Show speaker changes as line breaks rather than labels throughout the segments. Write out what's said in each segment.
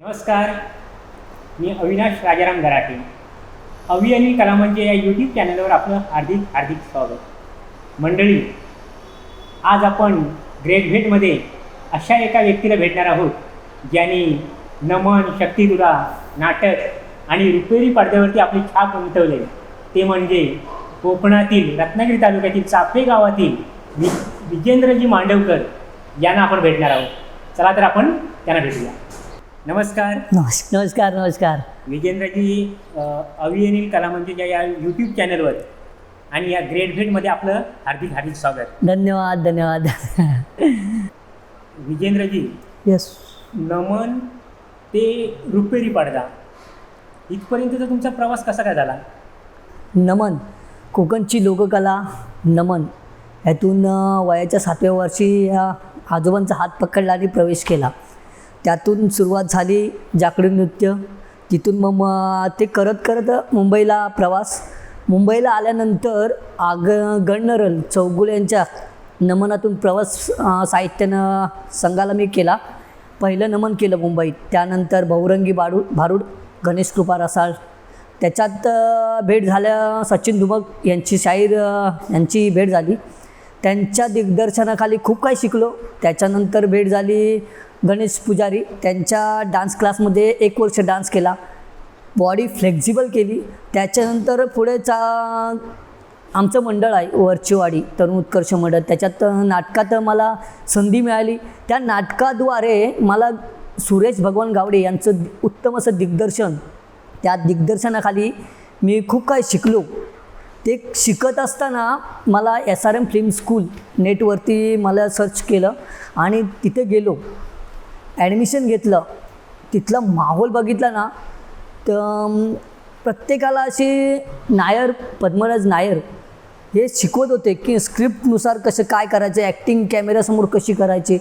नमस्कार. मी अविनाश राजाराम गराटे. अवि आणि कला म्हणजे या यूट्यूब चॅनलवर आपलं हार्दिक हार्दिक स्वागत. मंडळी आज आपण ग्रेट भेटमध्ये अशा एका व्यक्तीला भेटणार आहोत ज्यांनी नमन शक्तिदुरा नाटक आणि रुपेरी पडद्यावरती आपली छाप उमटवले. ते म्हणजे कोकणातील रत्नागिरी तालुक्यातील चाफे गावातील वि विजेंद्रजी मांडवकर यांना आपण भेटणार आहोत. चला तर आपण त्यांना भेटूया. नमस्कार.
नमस् नमस्कार नमस्कार.
विजेंद्रजी कला म्हणजे या यूट्यूब चॅनलवर आणि या ग्रेट भेटमध्ये आपलं हार्दिक हार्दिक स्वागत.
धन्यवाद धन्यवाद.
विजेंद्रजी
येस
नमन ते रुपेरी पडदा. इथपर्यंतचा तुमचा प्रवास कसा काय झाला?
नमन. कोकणची लोककला नमन. ह्यातून अं, वयाच्या सातव्या वर्षी आजोबांचा हात पकडला आणि प्रवेश केला. त्यातून सुरुवात झाली जाकडी नृत्य. तिथून मग ते करत करत मुंबईला प्रवास. मुंबईला आल्यानंतर आग गणनरल चौगुले यांच्या नमनातून प्रवास साहित्यानं संघाला मी केला. पहिलं नमन केलं मुंबईत. त्यानंतर बहुरंगी बाडू भारूड गणेश कृपा रसाळ. त्याच्यात भेट झाल्या सचिन धुमक यांची शाहीर यांची भेट झाली. त्यांच्या दिग्दर्शनाखाली खूप काही शिकलो. त्याच्यानंतर भेट झाली गणेश पुजारी. त्यांच्या डान्स क्लासमध्ये एक वर्ष डान्स केला. बॉडी फ्लेक्झिबल केली. त्याच्यानंतर पुढे चा आमचं मंडळ आहे वरचीवाडी तरुण उत्कर्ष मंडळ. त्याच्यात नाटकात मला संधी मिळाली. त्या नाटकाद्वारे मला सुरेश भगवान गावडे यांचं उत्तम असं दिग्दर्शन त्या दिग्दर्शनाखाली मी खूप काही शिकलो. ते शिकत असताना मला S R M film school नेटवरती मला सर्च केलं आणि तिथे गेलो. ॲडमिशन घेतलं. तिथला माहोल बघितला ना तर प्रत्येकाला अशी नायर पद्मराज नायर हे शिकवत होते की स्क्रिप्टनुसार कसं काय करायचं ॲक्टिंग कॅमेऱ्यासमोर कशी करायची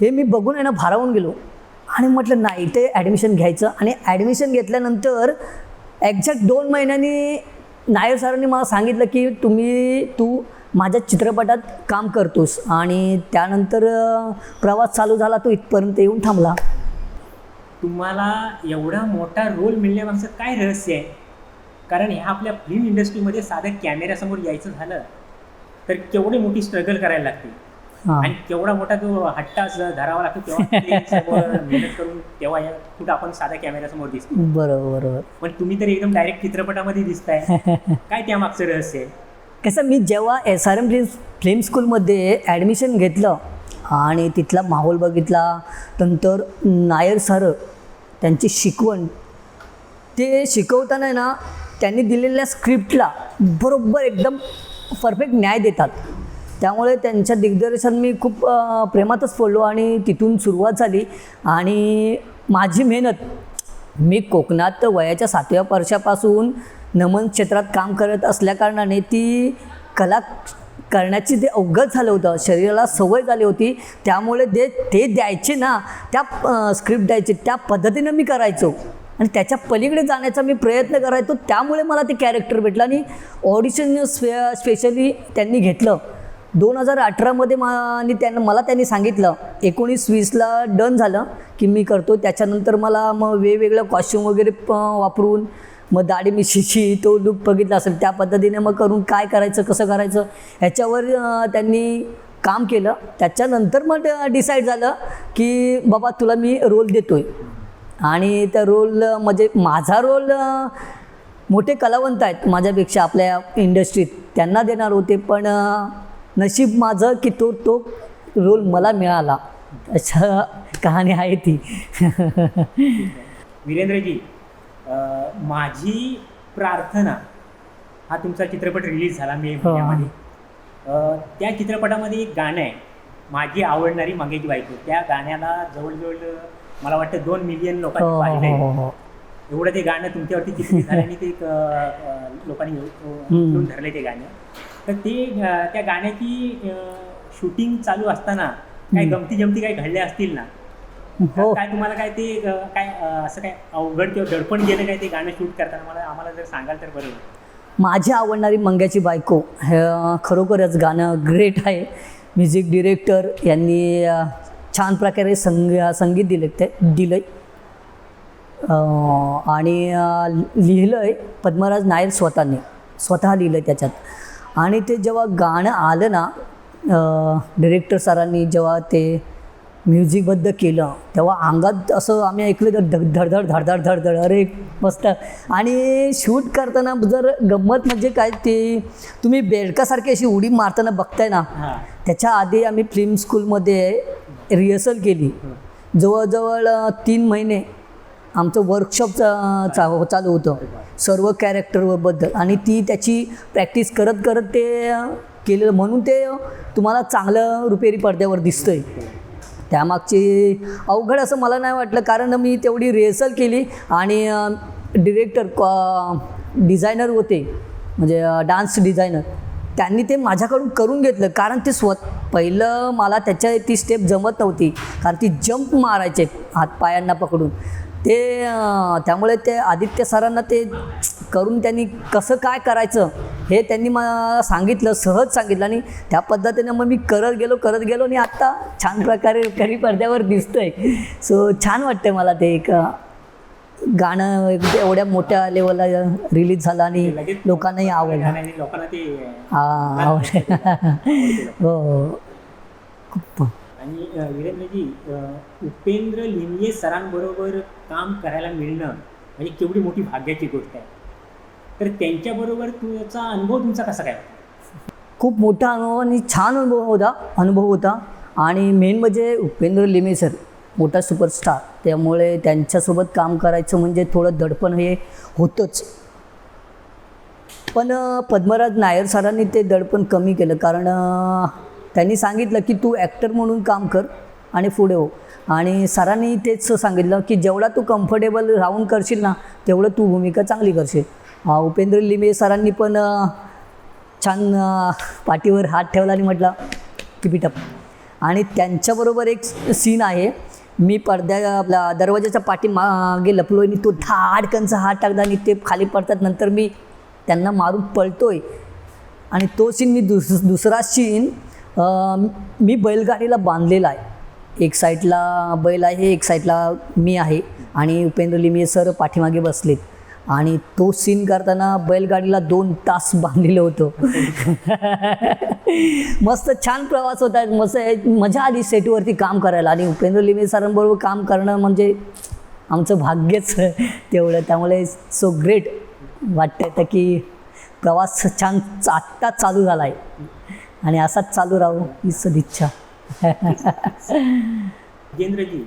हे मी बघून आहे ना भारावून गेलो. आणि म्हटलं नाही ते ॲडमिशन घ्यायचं. आणि ॲडमिशन घेतल्यानंतर एक्झॅक्ट दोन महिन्यांनी नायर सरांनी मला सांगितलं की तुम्ही तू माझ्या चित्रपटात काम करतोस आणि त्यानंतर प्रवास चालू झाला तो इथपर्यंत येऊन थांबला.
तुम्हाला एवढा मोठा रोल मिळण्यामागचं काय रहस्य आहे? कारण ह्या आपल्या फिल्म इंडस्ट्रीमध्ये साध्या कॅमेऱ्यासमोर यायचं झालं तर केवढी मोठी स्ट्रगल करायला लागते.
हां.
आणि केवढा मोठा जो हट्टा ज- धरावा लागतो तेव्हा ते समोर मेहनत करून तेव्हा या कुठं आपण साध्या कॅमेऱ्यासमोर दिसतो.
बरोबर बरोबर.
पण तुम्ही तर एकदम डायरेक्ट चित्रपटामध्ये दिसताय. काय त्यामागचं रहस्य? आहे
कसं मी जेव्हा S R M film film स्कूलमध्ये ॲडमिशन घेतलं आणि तिथला माहोल बघितला नंतर नायर सर त्यांची शिकवण ते शिकवताना आहे ना त्यांनी दिलेल्या स्क्रिप्टला बरोबर एकदम परफेक्ट न्याय देतात. त्यामुळे त्यांच्या दिग्दर्शन मी खूप प्रेमातच पडलो आणि तिथून सुरुवात झाली. आणि माझी मेहनत मी कोकणात वयाच्या सातव्या वर्षापासून नमन क्षेत्रात काम करत असल्याकारणाने ती कला करण्याची ते अवगत झालं होतं शरीराला सवय झाली होती त्यामुळे ते ते द्यायचे ना त्या स्क्रिप्ट द्यायचे त्या पद्धतीनं मी करायचो. आणि त्याच्या पलीकडे जाण्याचा मी प्रयत्न करायचो त्यामुळे मला ते कॅरेक्टर भेटलं आणि ऑडिशन स्पे स्पेशली त्यांनी घेतलं. दोन हजार अठरामध्ये मा आणि त्यांना मला त्यांनी सांगितलं एकोणीस वीसला डन झालं की मी करतो. त्याच्यानंतर मला मग वेगवेगळं कॉस्ट्यूम वगैरे प वापरून मग दाढी मिशीची तो लुक बघितला असेल त्या पद्धतीने मग करून काय करायचं कसं करायचं ह्याच्यावर त्यांनी काम केलं. त्याच्यानंतर मग डिसाईड झालं की बाबा तुला मी रोल देतो आहे आणि त्या रोल म्हणजे माझा रोल मोठे कलावंत आहेत माझ्यापेक्षा आपल्या इंडस्ट्रीत त्यांना देणार होते पण नशीब माझं की तो तो रोल मला मिळाला. अशा कहाणी आहे ती.
वीरेंद्रजी माझी प्रार्थना हा तुमचा चित्रपट रिलीज झाला मे
हो.
महिन्यामध्ये अं, त्या चित्रपटामध्ये एक गाणं आहे माझी आवडणारी मागेची बायको. त्या गाण्याला जवळजवळ मला वाटतं दोन मिलियन
हो
लोकांनी
हो
पाहिलंय.
हो हो
एवढं ते गाणं तुमच्यावरती चित्रित ते एक, अं, अं, लोकांनी घेऊन धरले ते गाणं. तर ते त्या गाण्याची शूटिंग चालू असताना काय
हम्म.
गमती जमती काय घडल्या असतील ना?
हो.
काय तुम्हाला काय ते काय असं काय अवघड किंवा दडपण गेलं काय ते गाणं शूट करताना? मला आम्हाला जर सांगाल तर बरं.
माझी आवडणारी मंग्याची बायको खरोखरच गाणं ग्रेट आहे. म्युझिक डिरेक्टर यांनी छान प्रकारे संग संगीत दिले ते दिलं अं, आणि लिहिलं आहे पद्मराज नायर स्वतःने. स्वतः लिहिलं आहे त्याच्यात. आणि ते जेव्हा गाणं आलं ना डिरेक्टर सरांनी जेव्हा ते म्युझिकबद्दल केलं तेव्हा अंगात असं आम्ही ऐकलं तर धड धडधड धडधड धडधड अरे मस्त. आणि शूट करताना जर गंमत म्हणजे काय ते तुम्ही बेडकासारखी अशी उडी मारताना बघताय ना त्याच्या आधी आम्ही फिल्म स्कूलमध्ये रिहर्सल केली. जवळजवळ तीन महिने आमचं वर्कशॉप चा हो, चालू होतं. सर्व कॅरेक्टरबद्दल आणि ती त्याची प्रॅक्टिस करत करत ते केलेलं म्हणून ते तुम्हाला चांगलं रुपेरी पडद्यावर दिसतं आहे त्यामागची अवघड असं मला नाही वाटलं. कारण मी तेवढी रिहर्सल केली आणि डिरेक्टर डिझायनर होते. म्हणजे डान्स डिझायनर त्यांनी ते माझ्याकडून करून घेतलं. कारण ते स्व पहिलं मला त्याच्या ती स्टेप जमत नव्हती. कारण ती जंप मारायचे हातपायांना पकडून. ते त्यामुळे ते आदित्य सरांना ते करून त्यांनी कसं काय करायचं हे त्यांनी मला सांगितलं सहज सांगितलं. आणि त्या पद्धतीनं मग मी करत गेलो करत गेलो आणि आत्ता छान प्रकारे करी पडद्यावर दिसतंय. सो छान वाटतं मला ते एक गाणं एवढ्या मोठ्या लेवलला रिलीज झालं आणि लोकांनाही आवडलं.
ते
हा आवडलं. हो हो. खूप.
आणि वीरेंद्रजी उपेंद्र लिमये सरांबरोबर काम करायला मिळणं म्हणजे केवढी मोठी भाग्याची गोष्ट आहे. तर त्यांच्याबरोबर तुझा अनुभव तुमचा कसा काय होता?
खूप मोठा अनुभव आणि छान अनुभव होता अनुभव होता. आणि मेन म्हणजे उपेंद्र लिमे सर मोठा सुपरस्टार. त्यामुळे त्यांच्यासोबत काम करायचं म्हणजे थोडं दडपण हे होतंच. पण पद्मराज नायर सरांनी ते दडपण कमी केलं. कारण त्यांनी सांगितलं की तू ॲक्टर म्हणून काम कर आणि पुढे हो. आणि सरांनी तेच सांगितलं की जेवढा तू कम्फर्टेबल राहून करशील ना तेवढं तू भूमिका चांगली करशील. उपेंद्र लिमे सरांनी पण छान पाठीवर हात ठेवला आणि म्हटलं टिपिटप आणि त्यांच्याबरोबर एक सीन आहे. मी पडद्या आपला दरवाजाच्या पाठी मागे लपलो आणि तो धाडकनचा हात टाकला आणि ते खाली पडतात. नंतर मी त्यांना मारून पळतोय. आणि तो सीन मी दुस दुसरा सीन मी बैलगाडीला बांधलेला आहे. एक साईडला बैल आहे एक साईडला मी आहे आणि उपेंद्र लिमिये सर पाठीमागे बसलेत. आणि तो सीन करताना बैलगाडीला दोन तास बांधलेलं होतं. मस्त छान प्रवास होता. मस्त मजा आली सेटवरती काम करायला. आणि उपेंद्र लिमे सरांबरोबर काम करणं म्हणजे आमचं भाग्यच तेवढं. त्यामुळे सो ग्रेट वाटतं तर की प्रवास छान आत्ताच चालू झाला आहे आणि असाच चालू राहू ही सदिच्छा.
जितेंद्रजी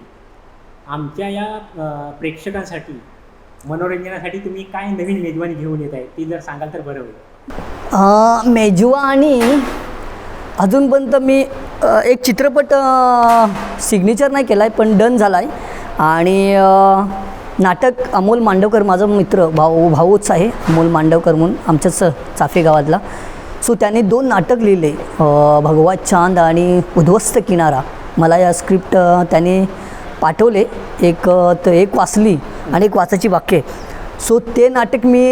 आमच्या या प्रेक्षकांसाठी मनोरंजनासाठी तुम्ही काय नवीन मेजवानी घेऊन येत आहे ती जर सांगाल तर बरं होईल.
मेजवा आणि अजूनपर्यंत मी एक चित्रपट सिग्नेचर नाही केला आहे पण डन झाला आहे आणि नाटक अमोल मांडवकर माझा मित्र भाऊ भाऊच आहे अमोल मांडवकर म्हणून आमच्याच चाफे गावातला. सो त्याने दोन नाटक लिहिले. भगवा चांद आणि उद्ध्वस्त किनारा. मला या स्क्रिप्ट त्याने पाठवले. एक तर एक वाचली आणि एक वाचायची वाक्य. सो ते नाटक मी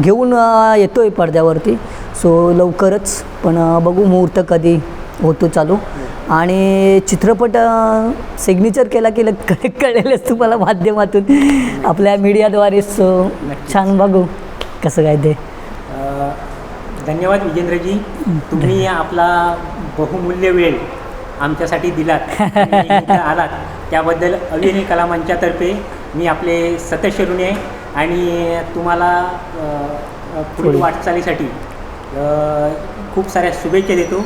घेऊन येतो आहे पडद्यावरती. सो लवकरच. पण बघू मुहूर्त कधी होतो चालू. आणि चित्रपट सिग्नेचर केला की कळे कळेलच तुम्हाला माध्यमातून. आपल्या मीडियाद्वारेच छान बघू कसं काय ते.
धन्यवाद विजेंद्रजी. तुम्ही आपला बहुमूल्य वेळ आमच्यासाठी दिलात. आलात. त्याबद्दल अभिनय कला मंचातर्फे मी आपले सतश ऋणे आणि तुम्हाला पुढील
पुढे.
वाटचालीसाठी खूप साऱ्या शुभेच्छा देतो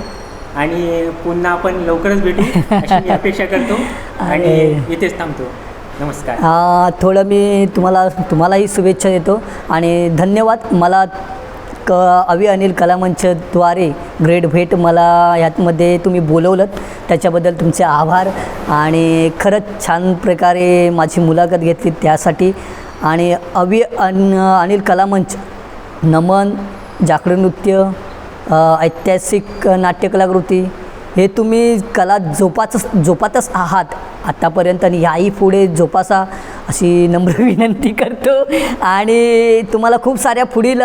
आणि पुन्हा आपण लवकरच भेटू मी अपेक्षा करतो आणि. इथेच थांबतो. नमस्कार.
थोडं मी तुम्हाला तुम्हालाही शुभेच्छा देतो आणि धन्यवाद. मला क अवि अनिल कलामंचद्वारे ग्रेट भेट मला ह्यातमध्ये तुम्ही बोलवलं त्याच्याबद्दल तुमचे आभार आणि खरंच छान प्रकारे माझी मुलाखत घेतली त्यासाठी. आणि अवि अन अनिल कलामंच नमन जागरण नृत्य ऐतिहासिक नाट्यकलाकृती हे तुम्ही कला जोपाच जोपातच आहात. आत्तापर्यंत आणि याही पुढे जोपासा. अशी नम्र विनंती करतो. आणि तुम्हाला खूप साऱ्या पुढील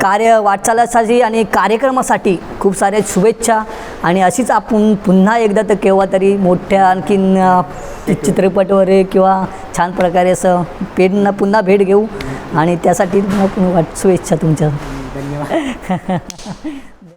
कार्य वाटचालासाठी आणि कार्यक्रमासाठी खूप साऱ्या शुभेच्छा. आणि अशीच आपण पुन्हा एकदा तर केव्हा तरी मोठ्या आणखीन अ, चित्रपट वगैरे किंवा छान प्रकारे असं पेन पुन्हा भेट घेऊ. आणि त्यासाठी वाट शुभेच्छा तुमच्या.
धन्यवाद.